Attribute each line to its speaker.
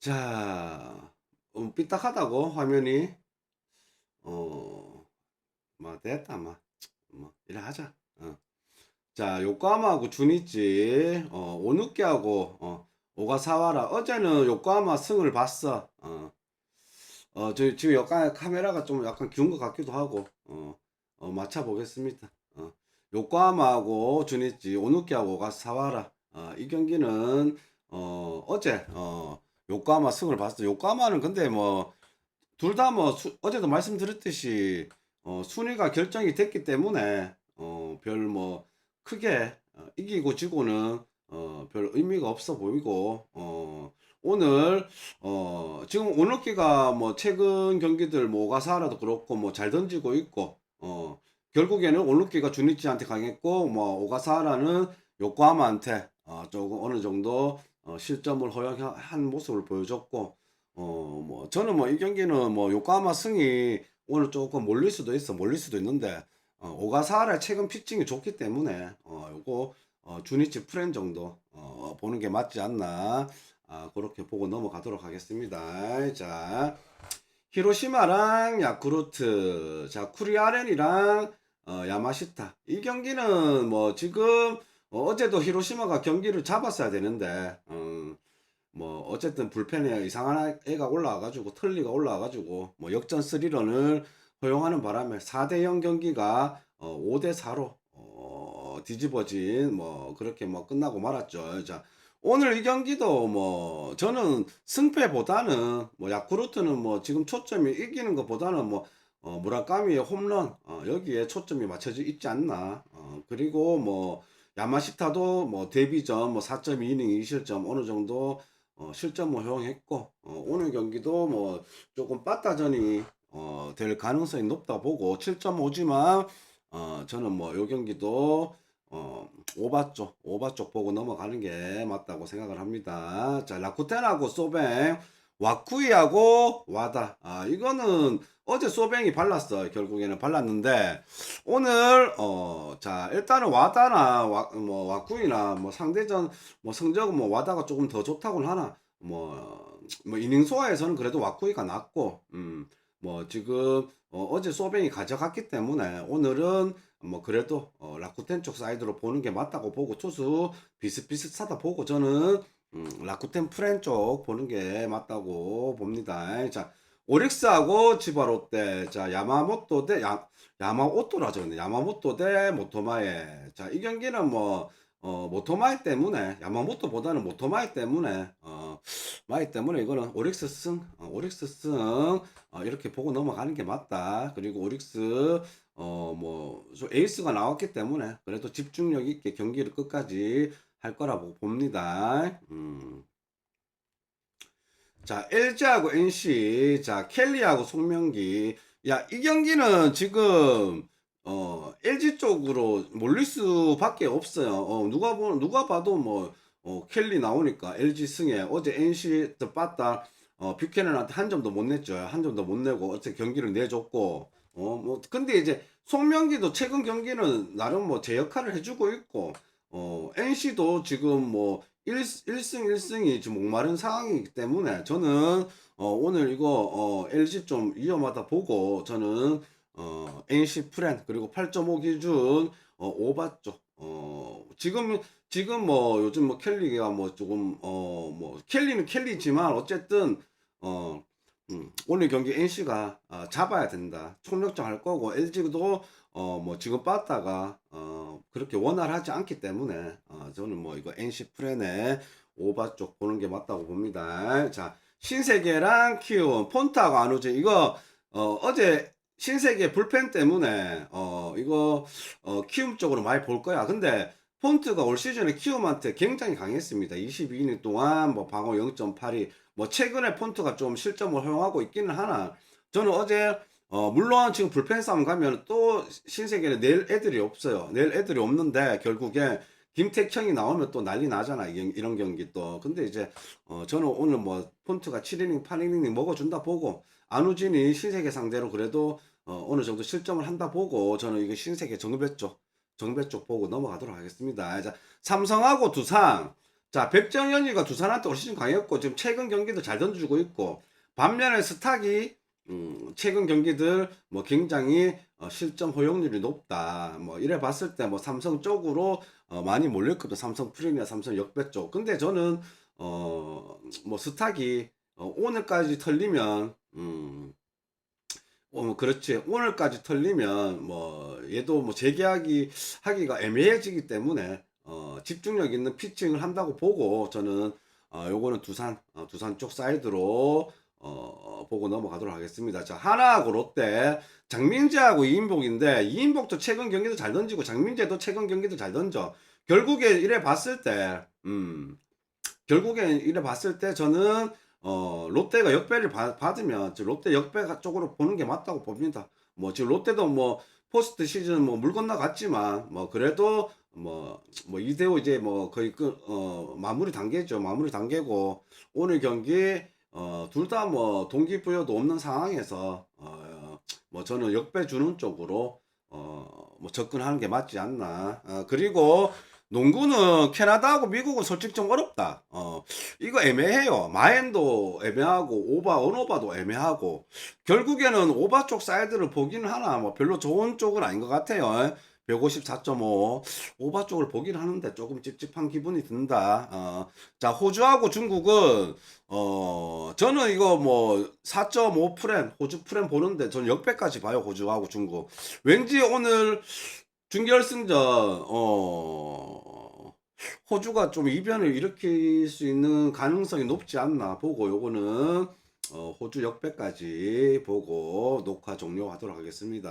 Speaker 1: 자, 음, 삐딱하다고 화면이 어, 뭐 됐다 뭐, 뭐 이래 하자. 어. 자, 요코하마하고 주니치 어, 오누키하고 어, 오가사와라 어제는 요코하마 승을 봤어. 어, 어, 저, 지금 약간 카메라가 좀 약간 기운 것 같기도 하고 어, 어, 맞춰 보겠습니다. 어, 요코하마하고 주니치 오누키하고 오가사와라 어, 이 경기는 어, 어제 어, 요코하마 승을 봤어. 요코하마는 근데 뭐 둘 다 뭐 어제도 말씀드렸듯이 어, 순위가 결정이 됐기 때문에 어, 별 뭐 크게 어, 이기고 지고는 어, 별 의미가 없어 보이고 어, 오늘 어, 지금 오너키가 뭐 최근 경기들 뭐 오가사라도 그렇고 뭐 잘 던지고 있고 어, 결국에는 오너키가 주니치한테 강했고 뭐 오가사라는 요코하마한테 어, 조금 어느 정도 어, 실점을 허용한 모습을 보여줬고 어, 뭐 저는 뭐 이 경기는 뭐 요코하마 승이 오늘 조금 몰릴 수도 있어 몰릴 수도 있는데 어, 오가사와의 최근 피칭이 좋기 때문에 어, 요거 어, 주니치 프렌 정도 어, 보는 게 맞지 않나 아, 그렇게 보고 넘어가도록 하겠습니다. 자 히로시마랑 야쿠르트 자 쿠리아렌이랑 어, 야마시타 이 경기는 뭐 지금 어, 어제도 히로시마가 경기를 잡았어야 되는데 음, 뭐 어쨌든 불펜에 이상한 애가 올라와가지고 틀리가 올라와가지고 뭐 역전 스리런을 허용하는 바람에 4대0 경기가 어, 5대4로 어, 뒤집어진 뭐 그렇게 뭐 끝나고 말았죠. 자 오늘 이 경기도 뭐 저는 승패보다는 뭐 야쿠르트는 뭐 지금 초점이 이기는 것보다는 뭐 어, 무라카미의 홈런 어, 여기에 초점이 맞춰져 있지 않나. 어, 그리고 뭐 야마시타도 뭐 데뷔전 뭐 4.2이닝 2실점 어느 정도 어, 실점을 허용했고 어, 오늘 경기도 뭐 조금 빠따전이 어, 될 가능성이 높다 보고 7.5지만 어, 저는 뭐 요 경기도 어, 오바 쪽, 오바 쪽 보고 넘어가는 게 맞다고 생각을 합니다. 자, 라쿠텐하고 소뱅, 와쿠이하고 와다. 아, 이거는 어제 소뱅이 발랐어. 결국에는 발랐는데 오늘 어, 자, 일단은 와다나 와, 뭐 와쿠이나 뭐 상대전 뭐 성적은 뭐 와다가 조금 더 좋다고는 하나. 뭐, 뭐 이닝 소화에서는 그래도 와쿠이가 낫고, 음, 뭐 지금 어, 어제 소뱅이 가져갔기 때문에 오늘은 뭐 그래도 어, 라쿠텐 쪽 사이드로 보는 게 맞다고 보고 투수 비슷비슷하다 보고 저는 음, 라쿠텐 프렌 쪽 보는 게 맞다고 봅니다. 자, 오릭스하고 치바롯데, 자, 야마모토 대, 야, 야마오토라죠. 야마모토 대 모토마에. 자, 이 경기는 뭐, 어, 모토마이 때문에, 야마모토보다는 모토마이 때문에, 어, 마이 때문에 이거는 오릭스 승, 어, 오릭스 승, 어, 이렇게 보고 넘어가는 게 맞다. 그리고 오릭스, 어, 뭐, 좀 에이스가 나왔기 때문에, 그래도 집중력 있게 경기를 끝까지 할 거라고 봅니다. 음. 자, LG하고 NC, 자, 켈리하고 송명기. 야, 이 경기는 지금, 어, LG 쪽으로 몰릴 수밖에 없어요. 어, 누가 보, 누가 봐도 뭐, 어, 켈리 나오니까 LG 승에 어제 NC 더 빠따, 어, 뷰캐넌한테 한 점도 못 냈죠. 한 점도 못 내고 어제 경기를 내줬고, 어, 뭐, 근데 이제 송명기도 최근 경기는 나름 뭐 제 역할을 해주고 있고, 어, NC도 지금 뭐 1, 1승 1승이 지금 목마른 상황이기 때문에 저는 어, 오늘 이거 어, LG 좀 위험하다 보고 저는 어, NC 프렌 그리고 8.5 기준 어, 오바 쪽 어, 지금 지금 뭐 요즘 뭐 켈리가 뭐 조금 어, 뭐 켈리는 켈리지만 어쨌든 어, 음, 오늘 경기 NC가 어, 잡아야 된다. 총력전 할 거고 LG도 어, 뭐 지금 빠따가 어, 그렇게 원활하지 않기 때문에 어, 저는 뭐 이거 NC 프렌의 오바 쪽 보는 게 맞다고 봅니다. 자, 신세계랑 키움 폰트하고 안우진 이거 어, 어제 신세계 불펜 때문에 어, 이거 어, 키움 쪽으로 많이 볼 거야. 근데 폰트가 올 시즌에 키움한테 굉장히 강했습니다. 22이닝 동안 뭐 방어 0.82, 뭐 최근에 폰트가 좀 실점을 허용하고 있기는 하나 저는 어제 어 물론 지금 불펜 싸움 가면 또 신세계는 내일 애들이 없어요. 내일 애들이 없는데 결국에 김택형이 나오면 또 난리 나잖아. 이- 이런 경기 또. 근데 이제 어 저는 오늘 뭐 폰트가 7이닝, 8이닝 먹어준다 보고 안우진이 신세계 상대로 그래도 어 어느 정도 실점을 한다 보고 저는 이거 신세계 쪽 정배 쪽 보고 넘어가도록 하겠습니다. 자, 삼성하고 두산. 자, 백정현이가 두산한테 올 시즌 강했고 지금 최근 경기도 잘 던져주고 있고 반면에 스탁이 음, 최근 경기들 뭐 굉장히 어, 실점 허용률이 높다. 뭐 이래 봤을 때 뭐 삼성 쪽으로 어, 많이 몰렸거든. 삼성 프리미어, 삼성 역배 쪽. 근데 저는 어, 뭐 스탁이 어, 오늘까지 털리면 음, 어, 뭐 그렇지. 오늘까지 털리면 뭐 얘도 뭐 재계약이 하기가 애매해지기 때문에 어, 집중력 있는 피칭을 한다고 보고 저는 어, 요거는 두산 어, 두산 쪽 사이드로 어, 보고 넘어가도록 하겠습니다. 자, 하나하고 롯데 장민재하고 이인복인데 이인복도 최근 경기도 잘 던지고 장민재도 최근 경기도 잘 던져. 결국에 이래 봤을 때 음. 결국에 이래 봤을 때 저는 어, 롯데가 역배를 받, 받으면 저 롯데 역배 쪽으로 보는 게 맞다고 봅니다. 뭐 지금 롯데도 뭐 포스트 시즌 뭐 물 건너갔지만 뭐 그래도 뭐, 뭐 이대호 이제 뭐 거의 그, 어, 마무리 단계죠. 마무리 단계고 오늘 경기 어, 둘 다 뭐 동기부여도 없는 상황에서 어, 뭐 저는 역배 주는 쪽으로 어, 뭐 접근하는 게 맞지 않나. 어, 그리고 농구는 캐나다하고 미국은 솔직히 좀 어렵다. 어, 이거 애매해요. 마엔도 애매하고 오바 언오바도 애매하고 결국에는 오바 쪽 사이드를 보기는 하나 뭐 별로 좋은 쪽은 아닌 것 같아요. 154.5 오바 쪽을 보긴 하는데 조금 찝찝한 기분이 든다. 어, 자 호주하고 중국은 어 저는 이거 뭐 4.5 프렘 호주 프렘 보는데 저는 역배까지 봐요 호주하고 중국. 왠지 오늘 준결승전 어 호주가 좀 이변을 일으킬 수 있는 가능성이 높지 않나 보고 요거는 어, 호주 역배까지 보고 녹화 종료하도록 하겠습니다.